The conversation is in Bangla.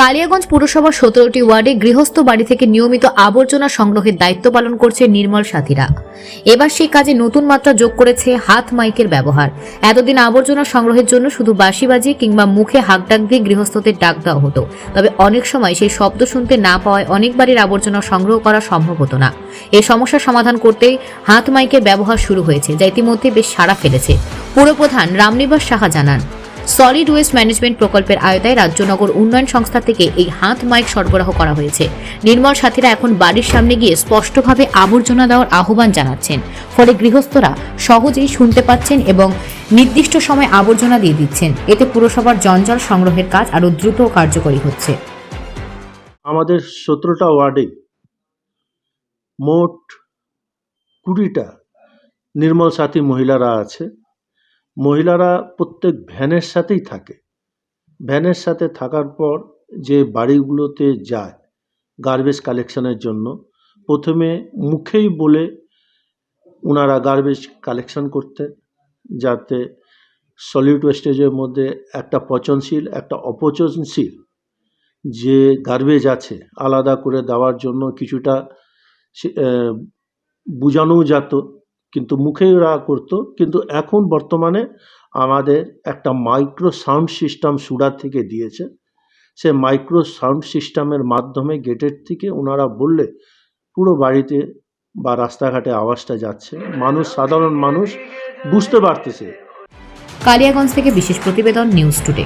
কালিয়াগঞ্জ পুরসভার সতেরোটি ওয়ার্ডে গৃহস্থ বাড়ি থেকে নিয়মিত আবর্জনা সংগ্রহের দায়িত্ব পালন করছে নির্মল সাথীরা। এবার সেই কাজে নতুন মাত্রা যোগ করেছে হাত মাইকের ব্যবহার। এতদিন আবর্জনা সংগ্রহের জন্য শুধু বাঁশি বাজিয়ে কিংবা মুখে হাক ডাক দিয়ে গৃহস্থদের ডাক দেওয়া হতো। তবে অনেক সময় সেই শব্দ শুনতে না পাওয়ায় অনেক বাড়ির আবর্জনা সংগ্রহ করা সম্ভব হতো না। এই সমস্যার সমাধান করতেই হাত মাইকের ব্যবহার শুরু হয়েছে, যা ইতিমধ্যে বেশ সাড়া ফেলেছে। পুরপ্রধান রামনিবাস সাহা জানান সলিড ওয়েস্ট ম্যানেজমেন্ট প্রকল্পের আয়তায় রাজ্যনগর উন্নয়ন সংস্থা থেকে এই হাত মাইক সরবরাহ করা হয়েছে। নির্মল সাথীরা এখন বাড়ির সামনে গিয়ে স্পষ্টভাবে আবর্জনা দেওয়ার আহ্বান জানাচ্ছেন। ফলে গৃহস্থরা সহজেই শুনতে পাচ্ছেন এবং নির্দিষ্ট সময় আবর্জনা দিয়ে দিচ্ছেন। এতে পুরসভার জঞ্জাল সংগ্রহের কাজ আরও দ্রুত কার্যকরী হচ্ছে। আমাদের সতেরোটা ওয়ার্ডে মোট কুড়িটা নির্মল সাথী মহিলারা আছে। মহিলারা প্রত্যেক ভ্যানের সাথেই থাকে। ভ্যানের সাথে থাকার পর যে বাড়িগুলোতে যায় গার্বেজ কালেকশনের জন্য, প্রথমে মুখেই বলে ওনারা গার্বেজ কালেকশন করতেন যাতে সলিড ওয়েস্টেজের মধ্যে একটা পচনশীল, একটা অপচনশীল যে গার্বেজ আছে আলাদা করে দেওয়ার জন্য কিছুটা বোঝানোও যেত। কিন্তু মুখেই ওরা করতো। কিন্তু এখন বর্তমানে আমাদের একটা মাইক্রো সাউন্ড সিস্টেম সুরাত থেকে দিয়েছে। সে মাইক্রো সাউন্ড সিস্টেমের মাধ্যমে গেটের থেকে ওনারা বললে, পুরো বাড়িতে বা রাস্তাঘাটে আওয়াজটা যাচ্ছে। মানুষ, সাধারণ মানুষ বুঝতে পারতেছে। কালিয়াগঞ্জ থেকে বিশেষ প্রতিবেদন নিউজ টুডে